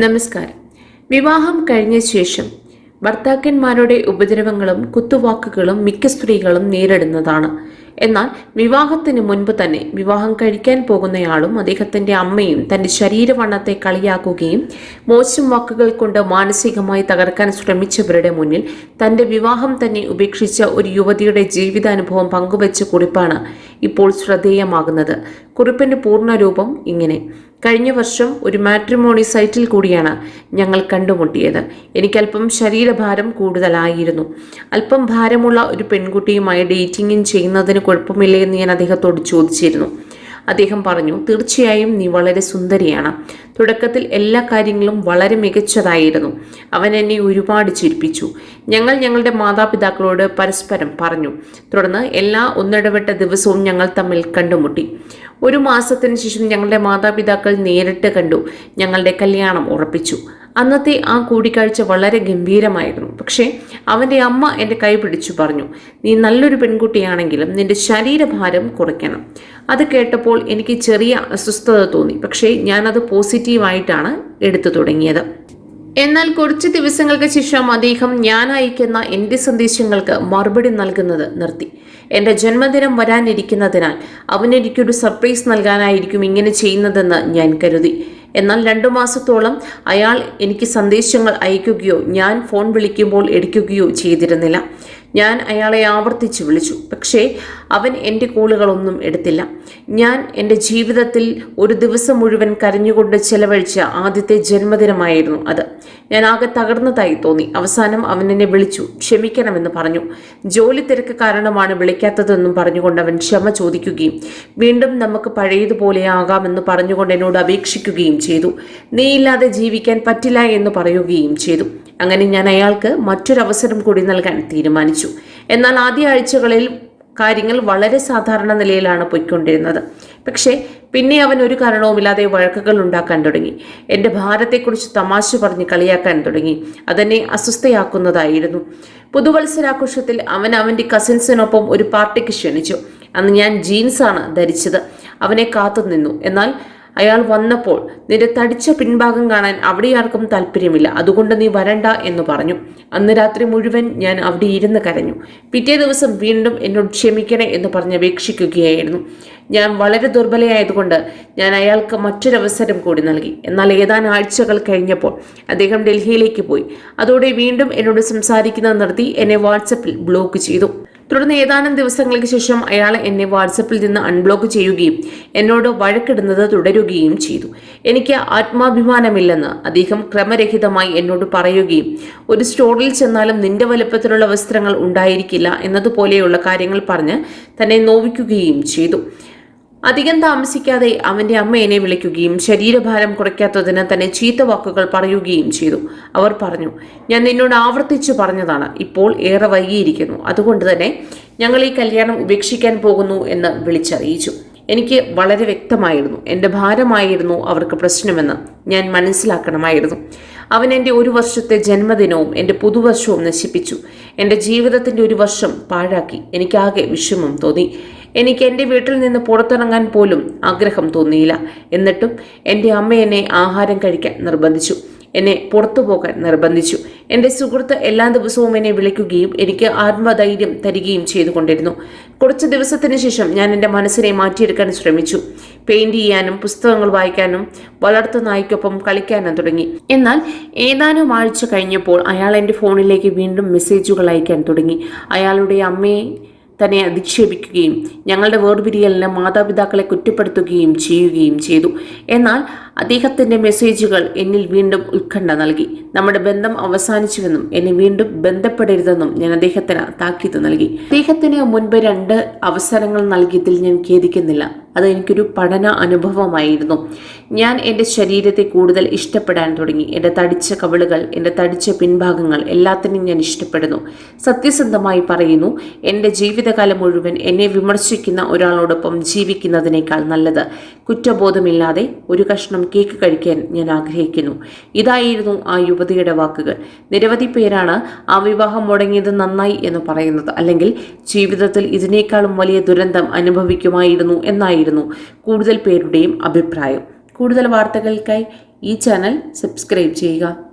നമസ്കാരം. വിവാഹം കഴിഞ്ഞ ശേഷം ഭർത്താക്കന്മാരുടെ ഉപദ്രവങ്ങളും കുത്തുവാക്കുകളും മിക്ക സ്ത്രീകളും നേരിടുന്നതാണ്. എന്നാൽ വിവാഹത്തിന് മുൻപ് തന്നെ വിവാഹം കഴിക്കാൻ പോകുന്നയാളും അദ്ദേഹത്തിന്റെ അമ്മയും തന്റെ ശരീരവണ്ണത്തെ കളിയാക്കുകയും മോശം വാക്കുകൾ കൊണ്ട് മാനസികമായി തകർക്കാൻ ശ്രമിച്ചവരുടെ മുന്നിൽ തന്റെ വിവാഹം തന്നെ ഉപേക്ഷിച്ച ഒരു യുവതിയുടെ ജീവിതാനുഭവം പങ്കുവച്ച കുറിപ്പാണ് ഇപ്പോൾ ശ്രദ്ധേയമാകുന്നത്. കുറിപ്പിന്റെ പൂർണരൂപം ഇങ്ങനെ. കഴിഞ്ഞ വർഷം ഒരു മാട്രിമോണി സൈറ്റിൽ കൂടിയാണ് ഞങ്ങൾ കണ്ടുമുട്ടിയത്. എനിക്കല്പം ശരീരഭാരം കൂടുതലായിരുന്നു. അല്പം ഭാരമുള്ള ഒരു പെൺകുട്ടിയുമായി ഡേറ്റിംഗും ചെയ്യുന്നതിന് കുഴപ്പമില്ലേ എന്ന് ഞാൻ അദ്ദേഹത്തോട് ചോദിച്ചിരുന്നു. അദ്ദേഹം പറഞ്ഞു തീർച്ചയായും നീ വളരെ സുന്ദരിയാണ്. തുടക്കത്തിൽ എല്ലാ കാര്യങ്ങളും വളരെ മികച്ചതായിരുന്നു. അവൻ എന്നെ ഒരുപാട് ചിരിപ്പിച്ചു. ഞങ്ങൾ ഞങ്ങളുടെ മാതാപിതാക്കളോട് പരസ്പരം പറഞ്ഞു. തുടർന്ന് എല്ലാ ഒന്നിടവിട്ട ദിവസവും ഞങ്ങൾ തമ്മിൽ കണ്ടുമുട്ടി. ഒരു മാസത്തിന് ശേഷം ഞങ്ങളുടെ മാതാപിതാക്കൾ നേരിട്ട് കണ്ടു. ഞങ്ങളുടെ കല്യാണം ഉറപ്പിച്ചു. അന്നത്തെ ആ കൂടിക്കാഴ്ച വളരെ ഗംഭീരമായിരുന്നു. പക്ഷേ അവന്റെ അമ്മ എന്റെ കൈ പിടിച്ചു പറഞ്ഞു നീ നല്ലൊരു പെൺകുട്ടിയാണെങ്കിലും നിന്റെ ശരീരഭാരം കുറയ്ക്കണം. അത് കേട്ടപ്പോൾ എനിക്ക് ചെറിയ അസ്വസ്ഥത തോന്നി. പക്ഷേ ഞാനത് പോസിറ്റീവായിട്ടാണ് എടുത്തു തുടങ്ങിയത്. എന്നാൽ കുറച്ച് ദിവസങ്ങൾക്ക് ശേഷം അദ്ദേഹം ഞാൻ അയക്കുന്ന എന്റെ സന്ദേശങ്ങൾക്ക് മറുപടി നൽകുന്നത് നിർത്തി. എന്റെ ജന്മദിനം വരാനിരിക്കുന്നതിനാൽ അവനെനിക്കൊരു സർപ്രൈസ് നൽകാനായിരിക്കും ഇങ്ങനെ ചെയ്യുന്നതെന്ന് ഞാൻ കരുതി. എന്നാൽ രണ്ടു മാസത്തോളം അയാൾ എനിക്ക് സന്ദേശങ്ങൾ അയക്കുകയോ ഞാൻ ഫോൺ വിളിക്കുമ്പോൾ എടുക്കുകയോ ചെയ്തിരുന്നില്ല. ഞാൻ അയാളെ ആവർത്തിച്ച് വിളിച്ചു. പക്ഷേ അവൻ എന്റെ കൂളുകളൊന്നും എടുത്തില്ല. ഞാൻ എന്റെ ജീവിതത്തിൽ ഒരു ദിവസം മുഴുവൻ കരഞ്ഞുകൊണ്ട് ചെലവഴിച്ച ആദ്യത്തെ ജന്മദിനമായിരുന്നു അത്. ഞാൻ ആകെ തകർന്നതായി തോന്നി. അവസാനം അവൻ എന്നെ വിളിച്ചു. ക്ഷമിക്കണമെന്ന് പറഞ്ഞു. ജോലി തിരക്ക് കാരണമാണ് വിളിക്കാത്തതെന്നും പറഞ്ഞുകൊണ്ട് അവൻ ക്ഷമ ചോദിക്കുകയും വീണ്ടും നമുക്ക് പഴയതുപോലെ ആകാമെന്ന് പറഞ്ഞുകൊണ്ട് എന്നോട് അപേക്ഷിക്കുകയും ചെയ്തു. നീയില്ലാതെ ജീവിക്കാൻ പറ്റില്ല എന്ന് പറയുകയും ചെയ്തു. അങ്ങനെ ഞാൻ അയാൾക്ക് മറ്റൊരവസരം കൂടി നൽകാൻ തീരുമാനിച്ചു. എന്നാൽ ആദ്യ ആഴ്ചകളിൽ കാര്യങ്ങൾ വളരെ സാധാരണ നിലയിലാണ് പോയിക്കൊണ്ടിരുന്നത്. പക്ഷേ പിന്നെ അവൻ ഒരു കാരണവുമില്ലാതെ വഴക്കുകൾ ഉണ്ടാക്കാൻ തുടങ്ങി. എന്റെ ഭാരത്തെക്കുറിച്ച് തമാശ പറഞ്ഞ് കളിയാക്കാൻ തുടങ്ങി. അതെന്നെ അസ്വസ്ഥയാക്കുന്നതായിരുന്നു. പുതുവത്സരാഘോഷത്തിൽ അവൻ അവന്റെ കസിൻസിനൊപ്പം ഒരു പാർട്ടിക്ക് ക്ഷണിച്ചു. അന്ന് ഞാൻ ജീൻസാണ് ധരിച്ചത്. അവനെ കാത്തുനിന്നു. എന്നാൽ അയാൾ വന്നപ്പോൾ നിന്റെ തടിച്ച പിൻഭാഗം കാണാൻ അവിടെ ആർക്കും താല്പര്യമില്ല. അതുകൊണ്ട് നീ വരണ്ട എന്ന് പറഞ്ഞു. അന്ന് രാത്രി മുഴുവൻ ഞാൻ അവിടെ ഇരുന്ന് കരഞ്ഞു. പിറ്റേ ദിവസം വീണ്ടും എന്നോട് ക്ഷമിക്കണേ എന്ന് പറഞ്ഞ് അപേക്ഷിക്കുകയായിരുന്നു. ഞാൻ വളരെ ദുർബലയായതുകൊണ്ട് ഞാൻ അയാൾക്ക് മറ്റൊരവസരം കൂടി നൽകി. എന്നാൽ ഏതാനും ആഴ്ചകൾ കഴിഞ്ഞപ്പോൾ അദ്ദേഹം ഡൽഹിയിലേക്ക് പോയി. അതോടെ വീണ്ടും എന്നോട് സംസാരിക്കുന്നത് നിർത്തി എന്നെ വാട്സപ്പിൽ ബ്ലോക്ക് ചെയ്തു. തുടർന്ന് ഏതാനും ദിവസങ്ങൾക്ക് ശേഷം അയാൾ എന്നെ വാട്സപ്പിൽ നിന്ന് അൺബ്ലോക്ക് ചെയ്യുകയും എന്നോട് വഴക്കിടുന്നത് തുടരുകയും ചെയ്തു. എനിക്ക് ആത്മാഭിമാനമില്ലെന്ന് അദ്ദേഹം ക്രമരഹിതമായി എന്നോട് പറയുകയും ഒരു സ്റ്റോറിൽ ചെന്നാലും നിന്റെ വലുപ്പത്തിലുള്ള വസ്ത്രങ്ങൾ ഉണ്ടായിരിക്കില്ല എന്നതുപോലെയുള്ള കാര്യങ്ങൾ പറഞ്ഞ് തന്നെ നോവിക്കുകയും ചെയ്തു. അധികം താമസിക്കാതെ അവന്റെ അമ്മ എന്നെ വിളിക്കുകയും ശരീരഭാരം കുറയ്ക്കാത്തതിന് തന്നെ ചീത്ത വാക്കുകൾ പറയുകയും ചെയ്തു. അവർ പറഞ്ഞു ഞാൻ നിന്നോട് ആവർത്തിച്ചു പറഞ്ഞതാണ്. ഇപ്പോൾ ഏറെ വൈകിയിരിക്കുന്നു. അതുകൊണ്ട് തന്നെ ഞങ്ങൾ ഈ കല്യാണം ഉപേക്ഷിക്കാൻ പോകുന്നു എന്ന് വിളിച്ചറിയിച്ചു. എനിക്ക് വളരെ വ്യക്തമായിരുന്നു. എന്റെ ഭാരമായിരുന്നു അവർക്ക് പ്രശ്നമെന്ന്. ഞാൻ മനസ്സിലാക്കണമായിരുന്നു. അവൻ എന്റെ ഒരു വർഷത്തെ ജന്മദിനവും എന്റെ പുതുവർഷവും നശിപ്പിച്ചു. എന്റെ ജീവിതത്തിന്റെ ഒരു വർഷം പാഴാക്കി. എനിക്കാകെ വിഷമം തോന്നി. എനിക്ക് എന്റെ വീട്ടിൽ നിന്ന് പുറത്തിറങ്ങാൻ പോലും ആഗ്രഹം തോന്നിയില്ല. എന്നിട്ടും എന്റെ അമ്മ എന്നെ ആഹാരം കഴിക്കാൻ നിർബന്ധിച്ചു. എന്നെ പുറത്തു പോകാൻ നിർബന്ധിച്ചു. എന്റെ സുഹൃത്ത് എല്ലാ ദിവസവും എന്നെ വിളിക്കുകയും എനിക്ക് ആത്മധൈര്യം തരികയും ചെയ്തുകൊണ്ടിരുന്നു. കുറച്ച് ദിവസത്തിന് ശേഷം ഞാൻ എന്റെ മനസ്സിനെ മാറ്റിയെടുക്കാൻ ശ്രമിച്ചു. പെയിന്റ് ചെയ്യാനും പുസ്തകങ്ങൾ വായിക്കാനും വളർത്തു നായ്ക്കൊപ്പം കളിക്കാനും തുടങ്ങി. എന്നാൽ ഏതാനും ആഴ്ച കഴിഞ്ഞപ്പോൾ അയാൾ എന്റെ ഫോണിലേക്ക് വീണ്ടും മെസ്സേജുകൾ അയക്കാൻ തുടങ്ങി. അയാളുടെ അമ്മയെ തന്നെ അധിക്ഷേപിക്കുകയും ഞങ്ങളുടെ വേർപിരിയലിന് മാതാപിതാക്കളെ കുറ്റപ്പെടുത്തുകയും ചെയ്യുകയും ചെയ്തു. എന്നാൽ അദ്ദേഹത്തിന്റെ മെസ്സേജുകൾ എന്നിൽ വീണ്ടും ഉത്കണ്ഠ നൽകി. നമ്മുടെ ബന്ധം അവസാനിച്ചുവെന്നും എന്നെ വീണ്ടും ബന്ധപ്പെടരുതെന്നും ഞാൻ അദ്ദേഹത്തിന് താക്കീത് നൽകി. അദ്ദേഹത്തിന് മുൻപ് രണ്ട് അവസരങ്ങൾ നൽകിയതിൽ ഞാൻ ഖേദിക്കുന്നില്ല. അത് എനിക്കൊരു പഠന അനുഭവമായിരുന്നു. ഞാൻ എന്റെ ശരീരത്തെ കൂടുതൽ ഇഷ്ടപ്പെടാൻ തുടങ്ങി. എന്റെ തടിച്ച കവിളുകൾ എന്റെ തടിച്ച പിൻഭാഗങ്ങൾ എല്ലാത്തിനും ഞാൻ ഇഷ്ടപ്പെടുന്നു. സത്യസന്ധമായി പറയുന്നു എന്റെ ജീവിതകാലം മുഴുവൻ എന്നെ വിമർശിക്കുന്ന ഒരാളോടൊപ്പം ജീവിക്കുന്നതിനേക്കാൾ നല്ലത്. കുറ്റബോധമില്ലാതെ ഒരു കഷ്ണം കേക്ക് കഴിക്കാൻ ഞാൻ ആഗ്രഹിക്കുന്നു. ഇതായിരുന്നു ആ യുവതിയുടെ വാക്കുകൾ. നിരവധി പേരാണ് ആ വിവാഹം മുടങ്ങിയത് നന്നായി എന്ന് പറയുന്നത്. അല്ലെങ്കിൽ ജീവിതത്തിൽ ഇതിനേക്കാളും വലിയ ദുരന്തം അനുഭവിക്കുമായിരുന്നു എന്നായിരുന്നു കൂടുതൽ പേരുടെയും അഭിപ്രായം. കൂടുതൽ വാർത്തകൾക്കായി ഈ ചാനൽ സബ്സ്ക്രൈബ് ചെയ്യുക.